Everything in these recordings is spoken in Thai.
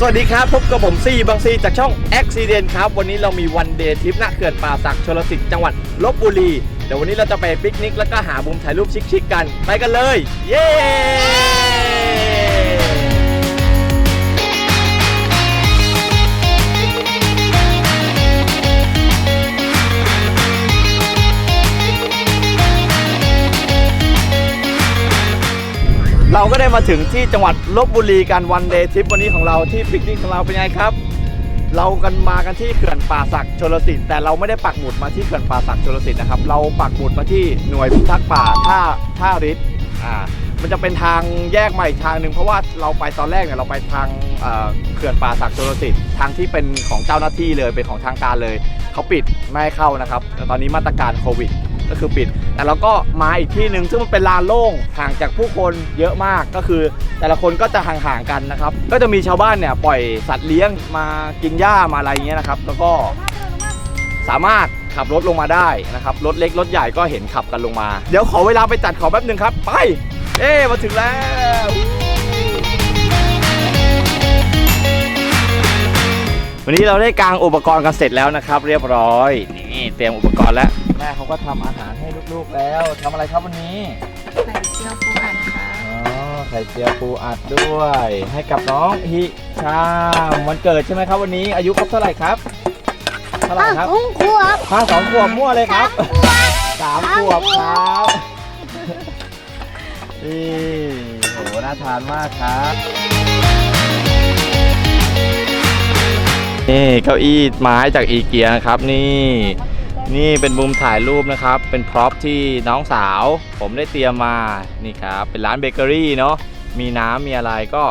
สวัสดีครับ พบกับผมซีบางซีจากช่อง Accident ครับ วันนี้เรามีวันเดย์ทริปณเขื่อนป่าสักชลสิทธิ์จังหวัดลบบุรี เดี๋ยววันนี้เราจะไปปิกนิก แล้วก็หามุมถ่ายรูปชิคๆกัน ไปกันเลย เย้ มาถึงที่จังหวัดลบบุรีกันวันเดย์ทริปวันนี้ของเราที่ปิกนิกของเราเป็นไงครับ เรากันมากันที่เขื่อนป่าสักชลสิทธิ์แต่เราไม่ได้ปักหมุดมาที่เขื่อนป่าสักชลสิทธิ์นะครับเราปักหมุดมาที่หน่วยพิทักษ์ป่าท่าท่าริศอ่ามันจะเป็นทางแยกมาอีกทางหนึ่งเพราะว่าเราไปตอนแรกเนี่ยเราไปทางเอ่อเขื่อนป่าสักชลสิทธิ์ทางที่เป็นของเจ้าหน้าที่เลยเป็นของทางการเลย เขาปิดไม่ให้เข้านะครับแต่ตอนนี้มาตรการโควิด ก็คือปิด แต่เราก็มาอีกที่หนึ่งซึ่งมันเป็นลานโล่งห่างจากผู้คนเยอะมากก็คือ แต่ละคนก็จะห่างๆกันนะครับ ก็จะมีชาวบ้านเนี่ยปล่อยสัตว์เลี้ยงมากินหญ้ามาอะไรอย่างเงี้ยนะครับ แล้วก็สามารถขับรถลงมาได้นะครับรถเล็กรถใหญ่ก็เห็นขับกันลงมา เดี๋ยวขอเวลาไปจัดของแป๊บหนึ่งครับ ไป เอ๊มาถึงแล้ววันนี้เราได้กางอุปกรณ์กันเสร็จแล้วนะครับ เรียบร้อยนี่เตรียมอุปกรณ์แล้ว แม่เขาก็ทำอาหารให้ลูกๆแล้วทำอะไรครับวันนี้ ไข่เจียวปูอัดค่ะ อ๋อ ไข่เจียวปูอัดด้วย ให้กับน้องฮิชามวันเกิดใช่ไหมครับวันนี้ อายุครบเท่าไหร่ครับ เท่าไหร่ครับกุ้งครัวห้าสองขวบมั่วเลยครับสามขวบครับนี่โหน่าทานมากครับนี่เก้าอี้ไม้จากอีเกียนะครับนี่ นี่เป็นมุมถ่ายรูปนะครับ เป็นพร็อพที่น้องสาว ผมได้เตรียมมา นี่ครับ เป็นร้านเบเกอรี่เนาะ มีน้ำมีอะไรก็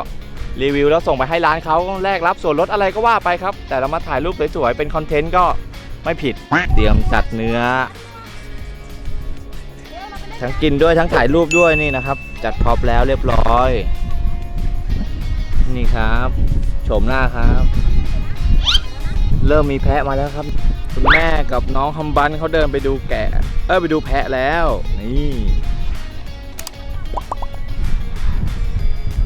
รีวิวแล้วส่งไปให้ร้านเขาแลกรับส่วนลดอะไรก็ว่าไปครับ แต่เรามาถ่ายรูปสวยๆ เป็นคอนเทนต์ก็ไม่ผิด เตรียมจัดเนื้อ ทั้งกินด้วยทั้งถ่ายรูปด้วยนี่นะครับ จัดพร็อพแล้วเรียบร้อย นี่ครับโฉมหน้าครับ เริ่มมีแพะมาแล้วครับ คุณแม่กับน้องคำบันเขาเดินไปดูแกะ เออไปดูแพะแล้ว นี่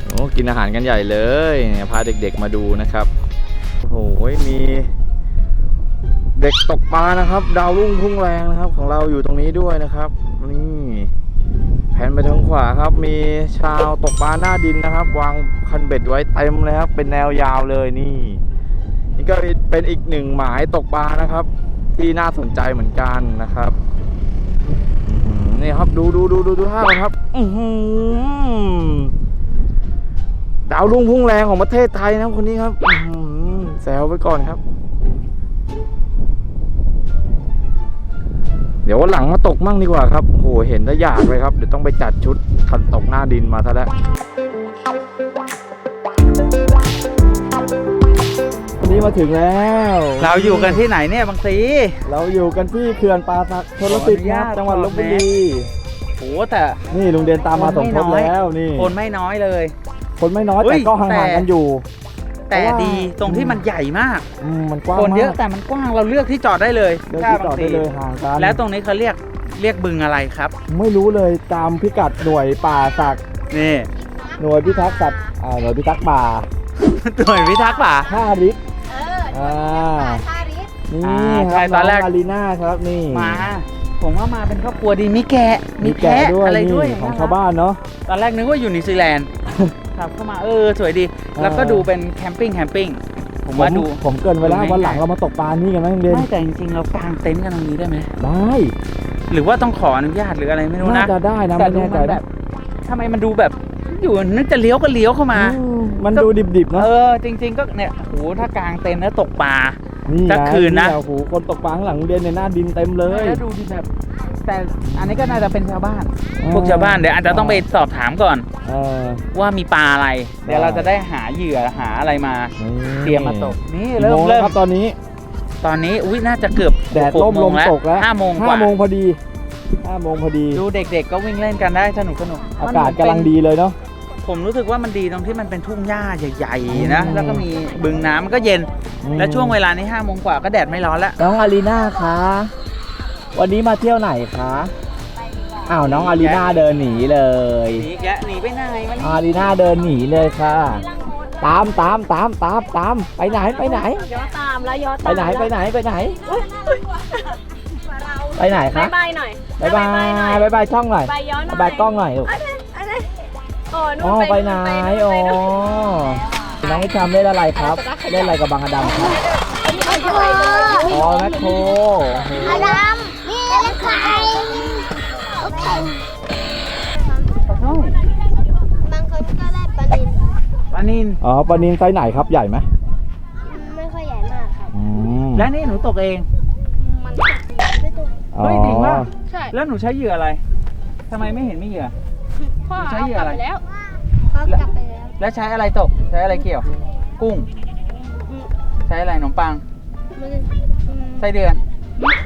โอ้กินอาหารกันใหญ่เลยเนี่ยพาเด็กๆมาดูนะครับโอ้โหมีเด็กตกปลานะครับ ดาวรุ่งพุ่งแรงนะครับ ของเราอยู่ตรงนี้ด้วยนะครับนี่แผนไปทางขวาครับ มีชาวตกปลาหน้าดินนะครับ วางคันเบ็ดไว้เต็มเลยครับ เป็นแนวยาวเลยนี่ นี่ก็เป็นอีกหนึ่งหมายตกปลานะครับ ที่น่าสนใจเหมือนกันนะครับนี่ครับดูดูดูดูดูท่ามันครับอืดาวรุ่งพุ่งแรงของประเทศไทยนะคนนี้ครับแซวไว้ก่อนครับ เดี๋ยววันหลังมาตกมั่งดีกว่าครับโอ้โหเห็นแล้วอยากเลยครับ เดี๋ยวต้องไปจัดชุดคันตกหน้าดินมาซะแล้ว นนี้มาถึงแล้ว เราอยู่กันที่ไหนเนี่ยบางสีเราอยู่กันที่เขื่อนป่าสักชลสิทธิ์ครับขออนุญาตจังหวัดลบบุรีโหแต่นี่ลุงเดนตามมาสมทบแล้วนี่ คนไม่น้อยเลย คนไม่น้อยเฮ้แต่ยก็ห่างๆกันอยู่ แต่เพราะว่าดีตรงที่มันใหญ่มากอืมมันกว้างคนเยอะมากแต่มันกว้างเราเลือกที่จอดได้เลยเดินที่จอดได้เลยห่างกันแล้วตรงนี้เขาเรียกเรียกบึงอะไรครับ ไม่รู้เลยตามพิกัดหน่วยป่าสักนี่หน่วยพิทักษ์สัตว์อ่าหน่วยพิทักษ์ป่าหน่วยพิทักษ์ป่าท่าริ ศเอออ่าชาริสนี่อ่าคใช่รับตอนแรก งอารีนาครับนี่มา ผมว่ามาเป็นครอบครัวดีมีแกะมีแกะแพะด้วยอะไรด้วยนี่ของรักชาวบ้านเนาะ ตอนแรกนึกว่าอยู่นิวซีแลนด์ ขับเข้ามาเออสวยดีแล้วก็เออดูเป็นแคมปิ้งแคมปิ้งผมว่าดู ผมเกรินไว้แล้วดูง่ายๆ วันหลังเรามาตกปลานี่กันไหมลุงเดนไม่แต่จริงๆเรากางเต็นท์กันตรงนี้ได้ไหมได้หรือว่าต้องขออนุญาตหรืออะไรไม่รู้น่านะ จะได้นะแต่ไม่ดูแน่ใจมันแบนะบทำไมมันดูแบบ อยู่นึกจะเลี้ยวก็เลี้ยวเข้ามาอืมมันดูดิบๆนะเออจริง ๆ ก็เนี่ยโหถ้ากางเต็นท์แล้วตกปลานี่สักไงคืนนะโอ้โหคนตกปลาข้างหลังโรงเรียนในยหน้าดินเต็มเลยแล้วดูดีแบบแต่อันนี้ก็น่าจะเป็นชาวบ้าน พวกชาวบ้านเดี๋ยวอาจจะต้องไปสอบถามก่อนเออว่ามีปลาอะไร เดี๋ยวได้เราจะได้หาเหยื่อหาอะไรมานี่เตรียมมาตกนี่กี่เริ่โมมงแล้วเริ่มครับตอนนี้ ตอนนี้อุ้ยน่าจะเกือบแดดหกร่มโงลมตกแล้วห้าโมงกห้าว่าโมงพอดีห้าโมงพอดี ดูเด็กๆก็วิ่งเล่นกันได้สนุกสนุกอากาศกำลังดีเลยเนาะ ผมรู้สึกว่ามันดีตรงที่มันเป็นทุ่งหญ้าใหญ่อืมๆนะ แล้วก็มีบึงน้ำมันก็เย็นอืมและช่วงเวลานี้ห้าโมงกว่าก็แดดไม่ร้อนแล้วน้องอารีนาคะ วันนี้มาเที่ยวไหนคะอ้าวน้องอารีนาเดินหนีเลยหนีอีกแล้วหนีไปไหนมันอารีนาเดินหนีเลยค่ะลังมดเลตามตามตามตามตามไปไหนไปไหน ย้อนตามแล้วย้อนไปไหนไปไหนไปไหนไปไหนคะบายบายหน่อย บายบายหน่อยบายบายช่องหน่อยบายย้อนหน่อยบายกล้องหน่อยลูกอะ ไรโอ้นู่อ๋อนไปไหนโอ้อ๋อน้องให้ทำเล่นอะไรครับ เล่นอะไรกับบางอดัมครับอ๋อแมคโครอดัมนี่เล่นไข่โอเคบางคนก็ได้ปลานิลปลานินอ๋อปลานินไซส์ไหนครับใหญ่ไหมไม่ค่อยใหญ่มากครับอืมและนี่หนูตกเองมันไม่ตัวอ๋อเฮ้ยจริงป่ะใช่แล้วหนูใช้เหยื่ออะไรทำไมไม่เห็นมีเหยื่อ พ่อใช้เอาเหยื่อกลับอะไรไปแล้วเขากลับไปแล้วแล้วใช้อะไรตก ใช้อะไรเกี่ยว กุ้ง อืมใช้อะไรขนมปัง มันอืมไส้เดือน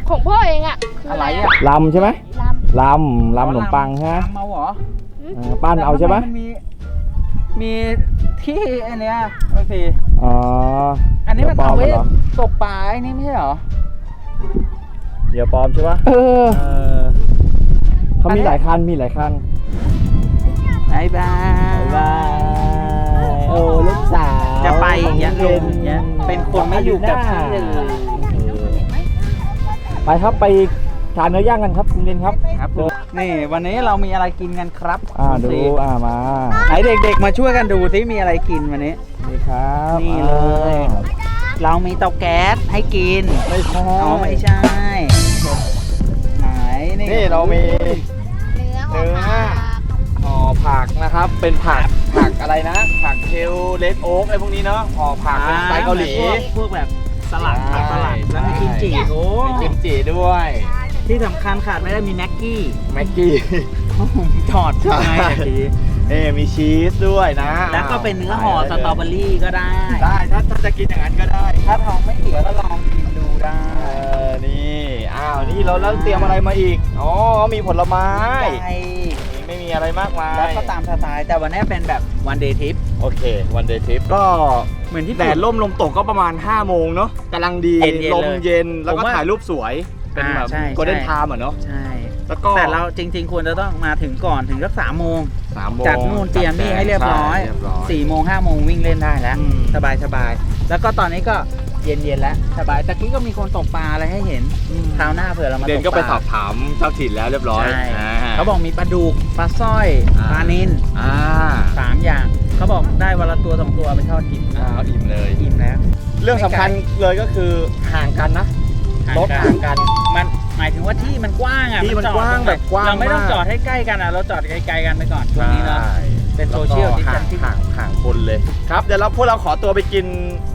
ของพ่อเองอะคือะไรอะอะลำใช่ไหมลลำลำขนมปังฮะลำเอาเหรอเออปั้นเอาใช่ไหมแต่ทนมีมีที่อันเนี้ยบางทีอ๋ออันนี้มันดี๋ยวปลเอามไว้เหรอตกปลาไอ้นี่ไม่ใช่เหรอเดี๋ยวปลอมใช่ปะเออเออเขาอันมีนี้หลายคันมีหลายคัน บายบาย บายโอ้ลูกสาวจะไปอย่างเงี้ยขลงอย่างเงี้ยเป็นคนไม่อยู่กับที่เลยไปครับไปทานเนื้อย่างกันครับคุณเรนครับครับผมนี่วันนี้เรามีอะไรกินกันครับอ่าดูสิอ่ามาไหนเด็กๆมาช่วยกันดูที่มีอะไรกินวันนี้นี่ครับนี่เลยอ่าเรามีเตาแก๊สให้กินไม่ใช่อ๋อไม่ใช่ไหนนี่นี่เรามีำเนื้อหอมเนื้อห่อ ผักนะครับ เป็นผักผักอะไรนะ ผักเทลเลดโอ๊กอะไรพวกนี้เนาะห่อผักเป็นสไตล์เกาหลี พวกพวกแบบสลัดผักสลัดแล้วมีกิมจิโอ้มีกิมจิด้วยที่สำคัญขาดไม่ได้มีแม็กกี้แม็กกี้ผมถอดใช่ไหมใช่เมื่อกี้เอ้มีชีสด้วยนะ แล้วก็เป็นเนื้อห่อสตรอเบอรี่ก็ได้ ได้ถ้าถ้าจะกินอย่างนั้นก็ได้ ถ้าท้องไม่เสียก็ลองกินดูได้เออนี่อ้าวนี่เราแล้วเตรียมอะไรมาอีกอ๋อมีผลไม้ไก่ไม่มี อะไรมากมายแล้วก็ตามสไตล์แต่วันนี้เป็นแบบวันเดย์ทริปโอเควันเดย์ทริปก็เหมือนที่แดดร่มลมตกก็ประมาณ5โมงเนาะกำลังดีเย็นๆลมเลยเย็นแล้วก็ผมว่าถ่ายรูปสวย เป็นอ่าแบบใช่โกลเด้นใช่ ไทม์อะเนาะใช่แล้วก็แต่เราจริง ๆ ควรจะต้องมาถึงก่อนถึงสักสามโมง สามโมงจัดนู่นเตรียมนี่ให้เรียบร้อย ใช่เรียบร้อย สี่โมงห้าโมงวิ่งเล่นได้แล้ว อืม สบายสบายแล้วก็ตอนนี้ก็เย็นเย็นๆแล้วสบายตะกี้ก็มีคนตกปลาอะไรให้เห็นคราวหน้าเผื่อเรามาตกปเดลานก็ไปสอบถามเจ้าถิ่นแล้วเรียบร้อยใช่ อ่า เขาบอกมีปลาดุกปลาสร้อยอ่า ปลานินอ่าสามอย่าง เขาบอกได้วันละตัวสองตัวไปทอดกินอ่าอิ่มเลย อิ่มแล้วเรื่องสำคัญเลยก็คือห่างกันนะ รถห่างกัน มันหมายถึงว่าที่มันกว้างอะที่มันจอดกว้างแบบกว้างเราไม่ต้องมาก จอดให้ใกล้กันอะเราจอดไกลๆกันไปก่อนช่วงนี้เนาะ เป็นโซเชียลแล้วก็ห่าง distancing ห่างห่างคนเลย ครับ เดี๋ยวเราพวกเราขอตัวไปกิน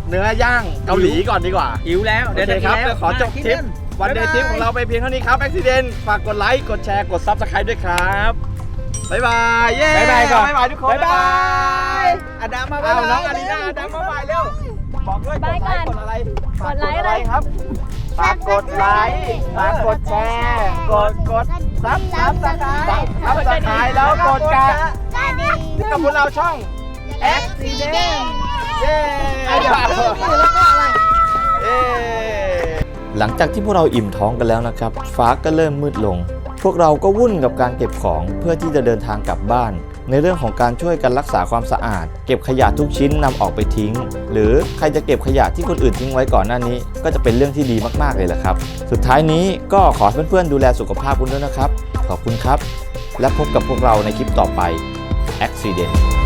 เนื้อย่างเกาหลีก่อนดีกว่า หิวแล้ว เดี๋ยวโอจะเคกิคนรับแล้วเดี๋ยวขอจบมาที่ทริปนั่น วันเดย์ทริปของเราไปเพียงเท่านี้ครับ Accident ฝากกดไลค์ กดแชร์ กด Subscribe ด้วยครับบ๊ายบายเย้บ๊ายบายก่อนบ๊ายบายทุกคนบ๊ายบายอดัมมาอ้าวน้องบ๊อาายบายรีนาดังมาบายเร็วบอกด้วยกดบ๊ายไลบายค์กดอะไรกดไลค์อะไรครับฝากกดไลค์ฝากกดแชร์ กดกดซับซับสไครต์ซับสไครต์แล้วกดกระกระดิ่งกับพวกเราช่อง Accident เย้เย้ หลังจากที่พวกเราอิ่มท้องกันแล้วนะครับ ฟ้าก็เริ่มมืดลง พวกเราก็วุ่นกับการเก็บของเพื่อที่จะเดินทางกลับบ้าน ในเรื่องของการช่วยกันรักษาความสะอาด เก็บขยะทุกชิ้นนำออกไปทิ้ง หรือใครจะเก็บขยะที่คนอื่นทิ้งไว้ก่อนหน้านี้ ก็จะเป็นเรื่องที่ดีมากๆเลยละครับ สุดท้ายนี้ก็ขอเพื่อนๆดูแลสุขภาพคุณด้วยนะครับ ขอบคุณครับ และพบกับพวกเราในคลิปต่อไป Accident